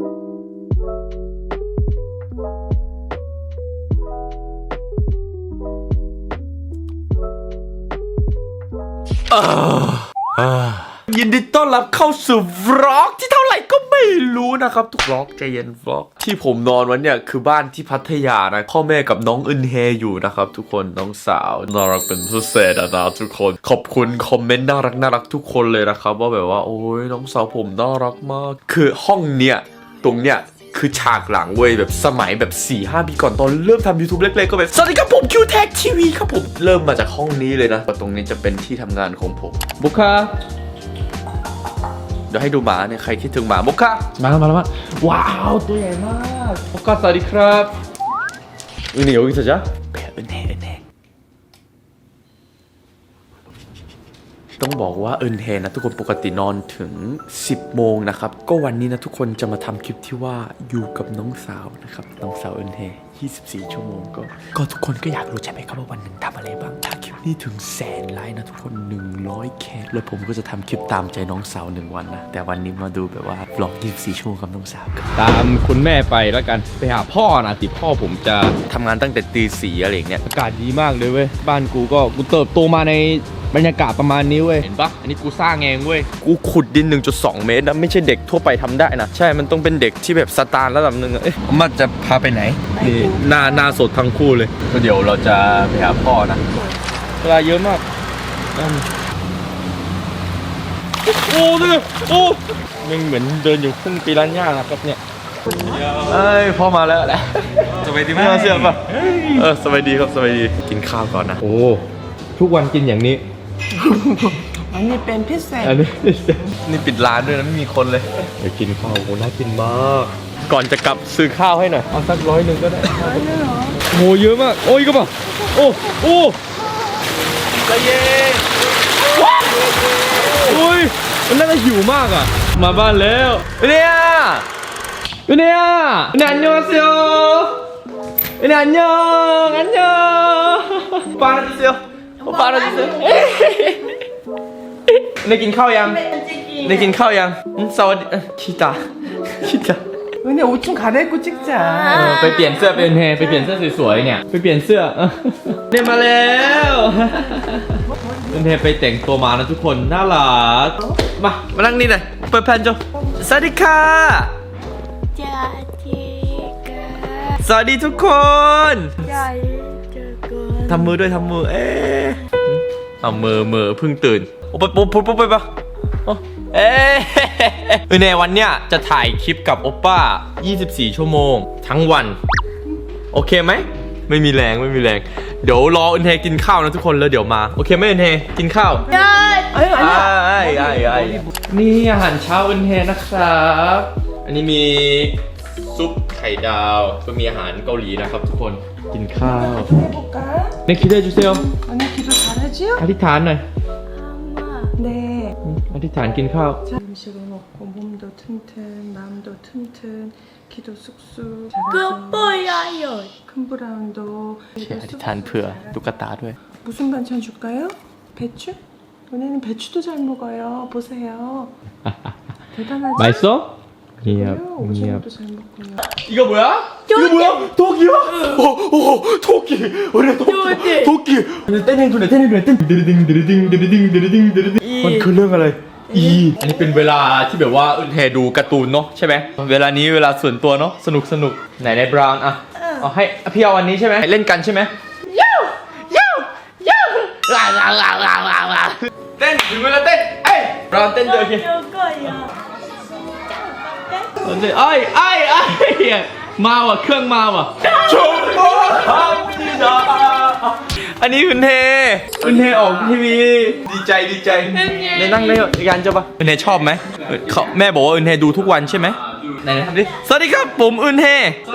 ยินดีต้อนรับเข้าสู่วล็อกที่เท่าไหร่ก็ไม่รู้นะครับ ทุกวล็อกใจเย็นวล็อก ที่ผมนอนวันเนี่ยคือบ้านที่พัทยานะพ่อแม่กับน้องอึนเฮอยู่นะครับ ทุกคนน้องสาวน่ารักเป็นพิเศษนะทุกคน ขอบคุณคอมเมนต์น่ารักน่ารักทุกคนเลยนะครับ ว่าแบบว่าโอ้ยน้องสาวผมน่ารักมาก คือห้องเนี่ย ตรงเนี้ยคือฉากหลังเว้ยแบบสมัยแบบ4ี่ห้าปีก่อนตอนเริ่มทำ YouTube เล็กๆก็แบบ สวัสดีครับผมคิวแท็กทีวีครับผม เริ่มมาจากห้องนี้เลยนะตรงนี้จะเป็นที่ทำงานของผม บุคคาเดี๋ยวให้ดูหมาเนี่ย ใครคิดถึงหมาบุกค่ะมาแล้วมาแล้วมาว้าว ตัวใหญ่มากบุคคาสวัสดีครับอึนเหนียวอีกสักจ้ะ ต้องบอกว่าเอินเฮนะทุกคนปกตินอนถึง 10 โมงนะครับ ก็วันนี้นะทุกคนจะมาทำคลิปที่ว่าอยู่กับน้องสาวนะครับ น้องสาวเอินเฮ24 ชั่วโมงก็ก็ทุกคนก็อยากรู้ใช่ไหมครับว่าวันหนึ่งทำอะไรบ้างถ้าคลิปนี้ถึงแสนไลค์นะทุกคน 100 แคแล้วผมก็จะทำคลิปตามใจน้องสาวหนึ่งวันนะ แต่วันนี้มาดูแบบว่าบล็อก 24 ชั่วโมงกับน้องสาวกันตามคุณแม่ไปแล้วกันไปหาพ่อนะติพ่อผมจะทำงานตั้งแต่ตีสี่อะไรอย่างเงี้ยอากาศดีมากเลยเว้ยบ้านกูก็กูเติบโตมาใน บรรยากาศประมาณนี้เว้ย เห็นปะอันนี้กูสร้างเองเว้ย กูขุดดิน 1.2 เมตรนะ ไม่ใช่เด็กทั่วไปทำได้นะ ใช่ มันต้องเป็นเด็กที่แบบสตาร์ระดับหนึ่งอะเอ๊ะมันจะพาไปไหน นี่หน้าหน้าสดทั้งคู่เลย ก็เดี๋ยวเราจะไปหาพ่อนะ เวลาเยอะมากอืมโอ้ดูดิโอ้มันเหมือนเดินอยู่ทุ่งปีรันย่านะครับเนี่ย เอ้ยพ่อมาแล้วแหละ สวัสดีไม่มาเชื่อป่ะ เออสวัสดีครับสวัสดี กินข้าวก่อนนะ โอ้ ทุกวันกินอย่างนี้ อันนี้เป็นพิเศษอันนี้นี่ปิดร้านด้วยนะไม่มีคนเลยเดี๋ยวกินข้าวโอ้น่ากินมาก ก่อนจะกลับซื้อข้าวให้หน่อยเอาสักร้อยหนึ่งก็ได้โหเยอะมาก โอ้ยก็ป่ะโอ้โอ้ใจเย็นโอ้ยมันน่าจะหิวมากอะ มาบ้านแล้วเนี่ยเนี่ยเนี่ยอันยองเซียวเนี่ยอันยองอันยองปาราดิเซียว ผมปาเราจะซื้อในกินข้าวยังในกินข้าวยังสวัสดีคิตาคิตาเนี่ยอุ้ชิงขาได้กูชิกจ๋าไปเปลี่ยนเสื้อเป็นเฮไปเปลี่ยนเสื้อสวยๆเนี่ยไปเปลี่ยนเสื้อเนี่ยมาแล้วเป็นเฮไปแต่งตัวมานะทุกคนน่ารักมามานั่งนี่เลยเปิดแผ่นจสวัสดีค่ะสวัสดีทุกคน ทำมือด้วยทำมือ เอ๊ะเอามือมือเพิ่งตื่น โอ้ไปุ๊บปุ๊บปุ๊บไปปะเอ๊ะในวันเนี้ยจะถ่ายคลิปกับโอป้า 24 ชั่วโมง ทั้งวัน โอเคไหม ไม่มีแรงไม่มีแรง เดี๋ยวรออินเทกินข้าวนะทุกคนแล้วเดี๋ยวมา โอเคไหมอินเทกินข้าวได้ไอ้ไอ้ไอ้นี่อาหารเช้าอินเทนะครับ อันนี้มี ซุปไข่ดาว ก็มีอาหารเกาหลีนะครับทุกคน กินข้าว 해볼까? ในคิดได้จุเซล 언니 기도 잘하지요? อธิษฐานหน่อย อามา 네. อธิษฐานกินข้าว 자, 음식을 먹고 몸도 튼튼, 마음도 튼튼, 기도 쑥쑥 ก็ 잘하죠. ปอยายด 큰 브라운도 อธิษฐานเผื่อตุ๊กตาด้วย 무슨 반찬 줄까요? 배추? 은혜는 배추도 잘 먹어요. 보세요. 대단하죠? 맛있어? งี 그래요? ยบเงียบ 오징어도 잘 먹고요. 이거 뭐야? 이거 뭐야? 토끼야? 오, 오, 토끼. 우리 토끼. 토끼. 떼는 눈에 떼는 눈에 떼는 드르딩 드르딩 드르딩 드르딩 드르딩. มันคือเรื่องอะไร อีอันนี้เป็นเวลาที่แบบว่าอึนเฮดูการ์ตูนเนาะใช่ไหมเวลานี้เวลาส่วนตัวเนาะสนุกสนุกไหนในบราวน์อะเอาให้พี่เอาอันนี้ใช่ไหมเล่นกันใช่ไหมยูยูยูว้าวว้าวว้าวว้าวว้าวเต้นถึงเวลาเต้นเอ้ยบราวน์เต้นเดินโอเค เดี๋ยวก่อนอะเต้นไอ้ไอ้ไอ้มาว่ะเครื่องมาว่ะชมโมทำดีดาอันนี้คุณเทคุณเทออกทีวี ดีใจดีใจในนั่งในการจะปะคุณเทชอบไหมเขาแม่บอกว่าอุนเทดูทุกวันใช่ไหมไหนๆทำดิสวัสดีครับผมอุนเท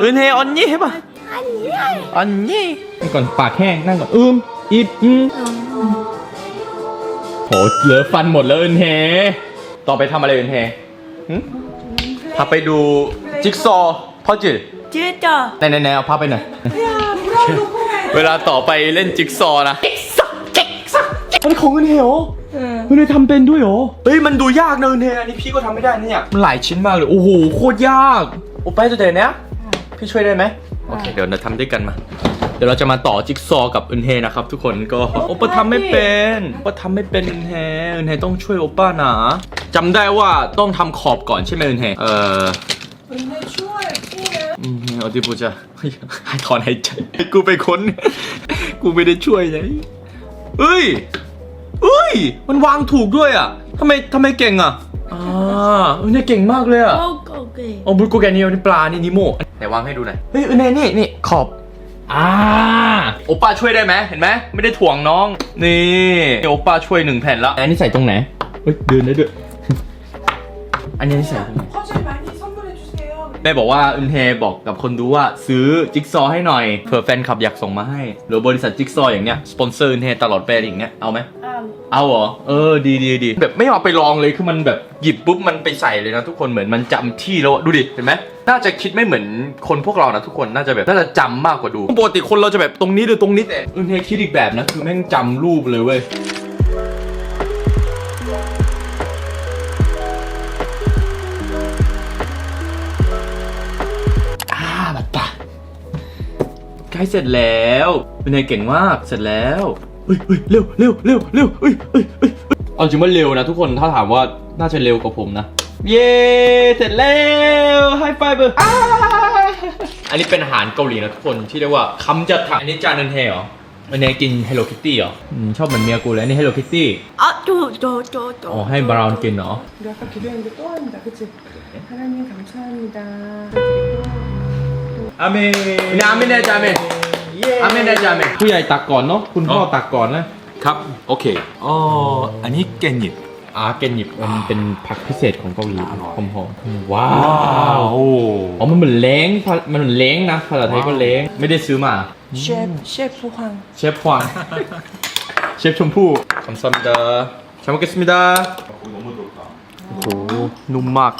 อุนเทออนนี่ใช่ปะอันนี้ออนนี่นั่งก่อนปากแห้งนั่งก่อนอืมอีบอืมโหเหลือฟันหมดแล้วเอินเฮต่อไปทำอะไรเอินเฮหึ พาไปดูจิ๊กซอว์พ่อจืดจืดจ้ะไหนไหนๆเอาพาไปหน่อย เวลาต่อไปเล่นจิ๊กซอว์นะ จิ๊กซอว์จิ๊กซอว์อันนี้ของเอินเฮเหรอ 응. เฮ้ยทำเป็นด้วยเหรอ เฮ้ยมันดูยากนะเนยอันนี้พี่ก็ทำไม่ได้นะเนี่ยมันหลายชิ้นมากเลย โอ้โหโคตรยาก โอป้าจะเดินเนี้ยพี่ช่วยได้ไหมโอเค เดี๋ยวเราทำด้วยกันมา เดี๋ยวเราจะมาต่อจิ๊กซอกับอึนเฮนะครับ ทุกคนก็โอปะทำไม่เป็นโอปะทำไม่เป็นอึนเฮอึนเฮต้องช่วยโอป้านะจำได้ว่าต้องทำขอบก่อนใช่ไหมอึนเฮเอออึนเฮช่วยพี่นะอืมเอดีปูจะให้ถอนหายใจกูไปค้น กูไม่ได้ช่วยไงเอ้ยเอ้ย มันวางถูกด้วยอะทำไมทำไมเก่งอะอ่าอึนเฮเก่งมากเลยอะโอเคโอ้บุลโกแกเนี่วนี่ปลานี่นิโมไหนวางให้ดูหน่อยเฮ้ยอึนเฮนี่นี่ขอบ อ่า โอป้าช่วยได้ไหมเห็นไหม ไม่ได้ถ่วงน้อง นี่โอป้าช่วยหนึ่งแผ่นแล้ว อันนี้ใส่ตรงไหน เฮ้ย เดินได้ด้วย อันนี้ใส่ตรงไหน 퍼즐 많이 선물해 주세요 แม่บอกว่าอึนเฮบอกกับคนดูว่าซื้อจิ๊กซอว์ให้หน่อยเผื่อแฟนคลับอยากส่งมาให้ หรือบริษัทจิ๊กซอว์อย่างเนี้ยสปอนเซอร์อึนเฮตลอดไปอย่างเนี้ยเอาไหม อ้าว เอาเหรอ เออ ดีดีดีแบบไม่เอาไปลองเลย คือมันแบบหยิบปุ๊บมันไปใส่เลยนะทุกคน เหมือนมันจำที่แล้วอะดูดิ เห็นไหมน่าจะคิดไม่เหมือนคนพวกเรานะทุกคน น่าจะแบบ น่าจะจำมากกว่าดู ปกติคนเราจะแบบตรงนี้หรือตรงนี้แต่อึนเฮคิดอีกแบบนะ คือแม่งจำรูปเลยเว้ยอ่าบัตตาใกล้เสร็จแล้ว เป็นไงเก่งมาก เสร็จแล้วเฮ้ยเฮ้ยเร็วเร็วเร็วเร็วเฮ้ยเฮ้ยเฮ้ยเฮ้ยเอาจริงว่าเร็วนะทุกคน ถ้าถามว่าน่าจะเร็วกว่าผมนะ เย้ เสร็จแล้วไฮไฟเบอร์อันนี้เป็นอาหารเกาหลีนะทุกคนที่เรียกว่าคำจัดถังอันนี้จานนันเทเหรออันนี้กิน Hello Kitty เหรออืมชอบเหมือนเมียกูเลยอันนี่ Hello Kitty อ่ะโจโจโจโจ อ๋อให้บราวน์กินเหรอ 우리 아까 기도했는데 또 합니다 그치? 하나님 감사합니다 อาเมนอาเมนอาเมน อาเมนอาจารย์เมนผู้ใหญ่ตักก่อนเนาะคุณพ่อตักก่อนนะครับโอเคอ๋ออันนี้แกนิบอ่าแกนิบมันเป็นผักพิเศษของเกาหลีหอมหอมว้าวอ๋อมันเหมือนเล้งมันเหมือนเล้งนะภาษาไทยก็เล้งไม่ได้ซื้อมาเชฟเชฟฟูฮังเชฟฮวังเชฟชมพู่คำซัมดาชามกิสมิดาโอ้โหนุ่มมาก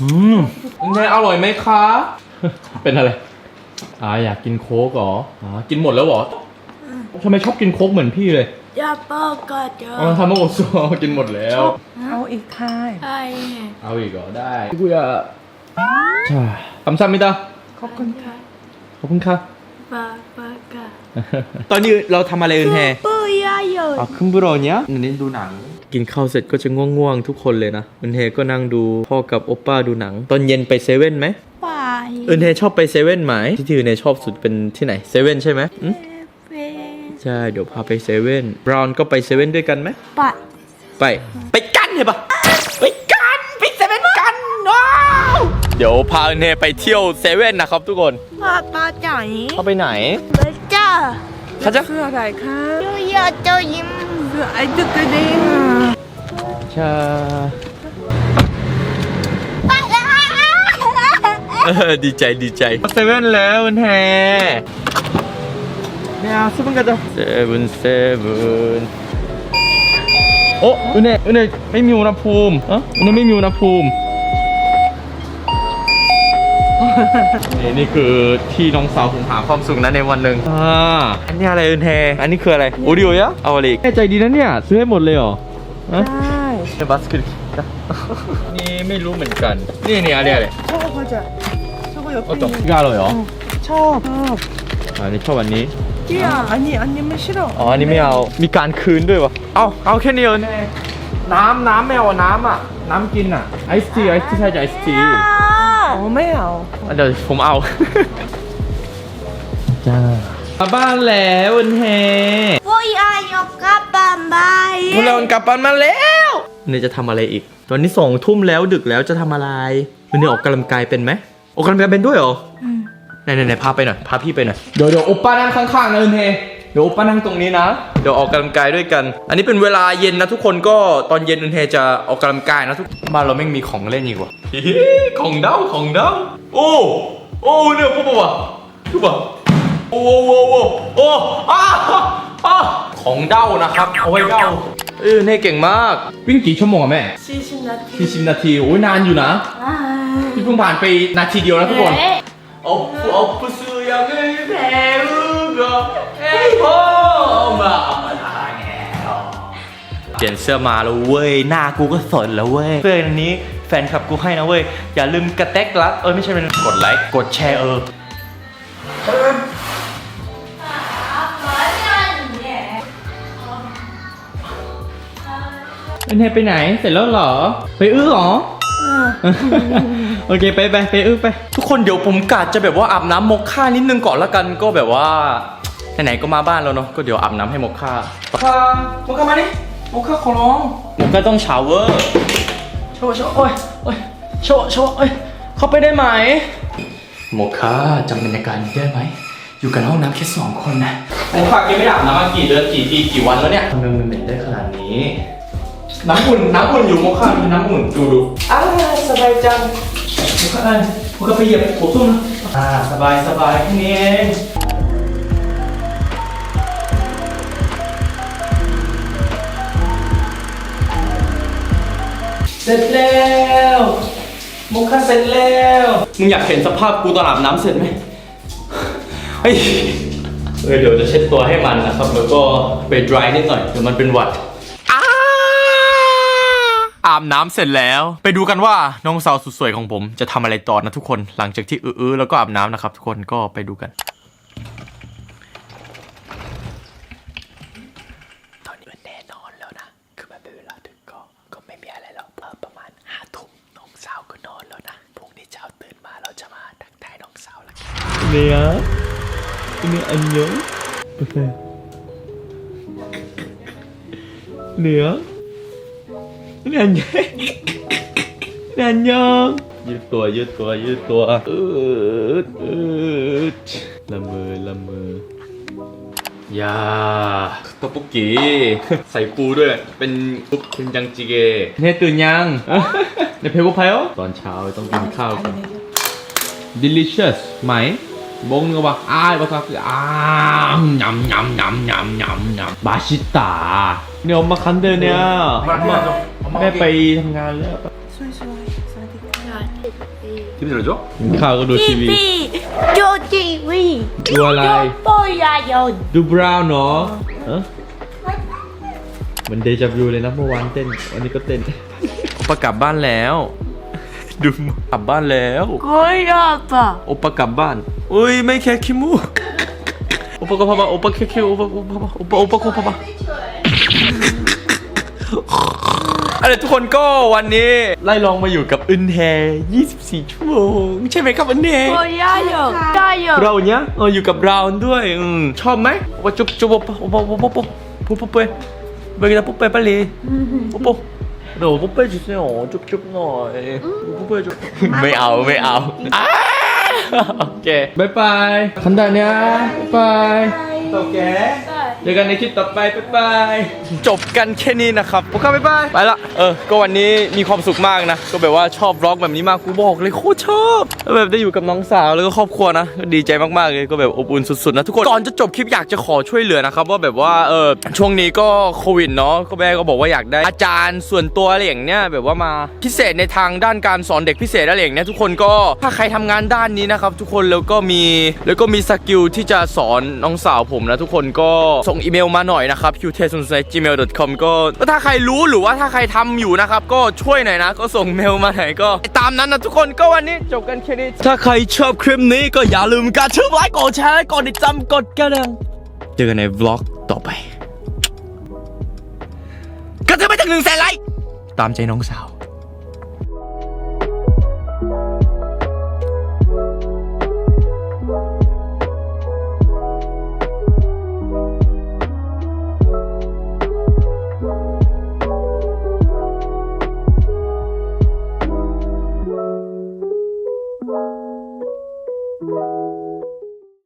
อืมไงอร่อยไหมคะ เป็นอะไรอ่าอยากกินโค้กเหรออ๋อกินหมดแล้วเหรอทำไมชอบกินโค้กเหมือนพี่เลยอยากบอกก่อนเด้อ๋อทำมาอโซักินหมดแล้ว เอาอีกค่ะไอเอาอีกเหรอได้กูจะจ้าคำสั่งมิตาขอบคุณค่ะขอบคุณค่ะบาบาก้าตอนนี้เราทำอะไรอื่นแฮปุยยนอ๋อขึ้นบุโรเนี้ยนี่ดูหนังกินข้าวเสร็จก็จะง่วงๆ ทุกคนเลยนะมันเฮก็นั่งดูพ่อกับโอป้าดูหนัง ตอนเย็นไปเซเว่นไหม ไป เออเนยชอบไปเซเว่นไหมที่ที่เนยชอบสุดเป็นที่ไหนเซเว่นใช่ไหมอืมใช่เดี๋ยวพาไปเซเว่นบราวน์ก็ไปเซเว่นด้วยกันไหมไปไปไปกันเหรอปะไปกันไปเซเว่นกันว้าวเดี๋ยวพาเนเฮไปเที่ยวเซเว่นนะครับทุกคนพาไปไหนพาไปไหนเบเจ้าเขาจะเสื้ออะไรคะเสื้อยอดเจ้ายิ้มเสือไอ้ตุ๊กตาดิ้งใช่ ดีใจดีใจเซเว่นแล้วอึนเฮเนี่ยซื้อมันกันจ้ะเซเว่นเซเว่นโอ้อึนเฮอึนเฮไม่มีอุณหภูมิอะอึนเฮไม่มีอุณหภูมินี่นี่คือที่น้องสาวผมหาความสุขนะในวันหนึ่งอ่าอันนี้อะไรอึนเฮอันนี้คืออะไรโอริโอยะเอาอะไรอีกแน่ใจดีนะเนี่ยซื้อให้หมดเลยเหรอฮะ아이เนบัสกินี่ไม่รู้เหมือนกัน นี่นี่อะไรอะไร 저거 과자 저거 옆에 โอ้ตก 있는 กาเลยเหรอ 첩 첩. อ่านี่ชอบอันนี้ 야 아니 아니면 싫어 อ๋อ อันนี้ไม่เอา มีการคืนด้วยวะ เอาเอาแค่นี้เออแน่น้ำน้ำไม่เอาน้ำอ่ะ น้ำกินอ่ะ ไอซ์ทีไอซ์ทีใช่จะไอซ์ที 어메요 เดี๋ยวผมเอา จ้ามาบ้านแล้ววันเฮ ปุยอาโยกับบัมบาย พวกเรากลับบ้านมาแล้วเนี่ยจะทำอะไรอีก ตอนนี้สองทุ่มแล้วดึกแล้วจะทำอะไรวันนี้ออกกำลังกายเป็นไหม ออกกำลังกายเป็นด้วยเหรอไหนไหนไหนพาไปหน่อย พาพี่ไปหน่อย เดี๋ยวเดี๋ยวโอป้านั่งข้างๆนะเอินเฮเดี๋ยวโอป้านั่งตรงนี้นะ เดี๋ยวออกกำลังกายด้วยกัน อันนี้เป็นเวลาเย็นนะทุกคนก็ตอนเย็นเอินเฮจะออกกำลังกายนะทุกบ้านเราไม่งมีของเล่นอีกว่ะของเด้าของเด้าโอ้โอ้เนี่ยปุ๊บปุ๊บอะปุ๊บอะโอ้โอ้โอ้โอ้อ้าอ้าของเด้านะครับเอาไว้เด้า เออเน่เก่งมาก วิ่งกี่ชั่วโมงอะแม่40นาที40นาที โอ้ยนานอยู่นะพี่เพิ่งผ่านไปนาทีเดียวนะทุกคนเอ๊ะเผู้ซื้อยังไม่แพ้ลูกเหรอเอ้ยพ่อมาทางแง่เปลี่ยนเสื้อมาแล้วเว้ย หน้ากูก็สดแล้วเว้ยเสื้ออันนี้แฟนคลับกูให้นะเว้ย อย่าลืมกระแตกรักเออไม่ใช่เป็นกดไลค์ กดแชร์เออ เป็นไงไปไหนเสร็จแล้วเหรอ ไปอื้อเหรอ โอเคไปไปไปอื้อไป ทุกคนเดี๋ยวผมกะจะแบบว่าอาบน้ำมกค่านิดนึงก่อนละกันก็แบบว่าไหนๆก็มาบ้านแล้วเนาะก็เดี๋ยวอาบน้ำให้มกค่าค่ะมกค่ามาดิมกค่าขอร้องมกค่าต้องชาวเวอร์โชว์โชว์โอ้ยโอ้ยโชว์โชว์เอ้ยเข้าไปได้ไหมมกค่าจำบรรยากาศนี้ได้ไหมอยู่กันห้องน้ำแค่สองคนนะไอ้ฝากยังไม่ได้อาบน้ำมากี่เดือนกี่ปีกี่วันแล้วเนี่ยทำไมมันเหม็นได้ขนาดนี้ น้ำอุ่นน้ำอุ่นอยู่โมค่ามีน้ำอุ่นดูดูอ่าสบายจังโมค่าเอ้ยโมค่าไปเหยียบหัวตุ้มนะอ่าสบายสบายแค่นี้เองเสร็จแล้วโมค่าเสร็จแล้วมึงอยากเห็นสภาพกูตอนอาบน้ำเสร็จไหมเฮ้ยเออเดี๋ยวจะเช็ดตัวให้มันนะครับ แล้วก็ไปดรายนิดหน่อยเดี๋ยวมันเป็นหวัด อาบน้ำเสร็จแล้ว ไปดูกันว่าน้องสาวสุดสวยของผมจะทำอะไรต่อนะทุกคนหลังจากที่อื้อๆแล้วก็อาบน้ำนะครับ ทุกคนก็ไปดูกันตอนนี้มันแน่นอนแล้วนะคือมันเป็นเวลาดึกก็ก็ไม่มีอะไรหรอกประมาณห้าทุ่มน้องสาวก็นอนแล้วนะพรุ่งนี้เช้าตื่นมาเราจะมาทักทายน้องสาวแล้วกันเนี่ยเนี่ยอันยองโอเคเนี่ยนี่อันยังนี่อันยังยืดตัวยืดตัวยืดตัวเออเออละเมอละเมอยาต๊อกปุกกี้ใส่ปูด้วยเป็นปุ๊บเป็นยังจิเกเนตื่นยังในเพลกุพายตอนเช้าต้องกินข้าวกัน delicious ไหมบงนึกว่าอ้ายภาษาคื ออ้ามยำยำยำยำยำยำบาชิตาเนี่ยออกมาคันเดอร์เนี่ยแม่ไปทำงานแล้ว TV 들어줘? กินข้าวก็ดูทีวี TV 조 TV ดูอะไร 뽀야요 ดูบราวน์เนาะเอ้อเหมือนเดจาวิวเลยนะเมื่อวานเต้น วันนี้ก็เต้นโอปกลับบ้านแล้ว ดูกลับบ้านแล้ว 골아빠 โอปกลับบ้านอุ้ยไม่แค่ขี้มูกโอปก็พามาโอปแค่ขี้โอปโอปโอปโอปก็พามา อะไรทุกคนก็วันนี้ไล่ลองมาอยู่กับอึนแฮ24 ชั่วโมง ใช่ไหมครับอึนแฮ 뽀야요 야요 เราเนี้ยเอออยู่กับเราด้วยอืมชอบไหมโอปจุ๊บจุ๊บโอปโอปโอปโอปโอปโอปเปเบกินาปุ๊บเป빨리โอปเดี๋ยวปุ๊บเปจุ๊บจุ๊บจุ๊บหน่อยปุ๊บเปจุ๊บไม่เอาไม่เอาอ่าโอเคบายบายคันดาเนี้ยบายโอเค เจอกันในคลิปต่อไปบายบาย จบกันแค่นี้นะครับโอเคบายบาย ไปละ เออ ก็วันนี้มีความสุขมากนะ ก็แบบว่าชอบร็อกแบบนี้มาก กูบอกเลยโคตรชอบแล้วแบบได้อยู่กับน้องสาวแล้วก็ครอบครัวนะก็ดีใจมากๆเลย ก็แบบอบอุ่นสุดๆนะทุกคน ก่อนจะจบคลิปอยากจะขอช่วยเหลือนะครับว่าแบบว่าเออช่วงนี้ก็โควิดเนาะ ก็แม่ก็บอกว่าอยากได้อาจารย์ส่วนตัวอะไรอย่างเนี้ยแบบว่ามาพิเศษในทางด้านการสอนเด็กพิเศษอะไรอย่างเนี้ยทุกคนก็ถ้าใครทำงานด้านนี้นะครับทุกคนแล้วก็มีแล้วก็มีสกิลที่จะสอนน้องสาวผมนะทุกคนก็ส่งอีเมลมาหน่อยนะครับ q t e s u n s g m a i l com ก็ถ้าใครรู้หรือว่าถ้าใครทำอยู่นะครับ ก็ช่วยหน่อยนะ ก็ส่งเมลมาหน่อยก็ ตามนั้นนะทุกคนก็วันนี้จบกันแค่นี้ถ้าใครชอบคลิปนี้ก็อย่าลืมการชื่อไลค์กดแชร์กดติดตามกดกระดิ่งเจอกันในวล็อกต่อไปก็จะไปถึงหนึ่งแสนไลค์ตามใจน้องสาว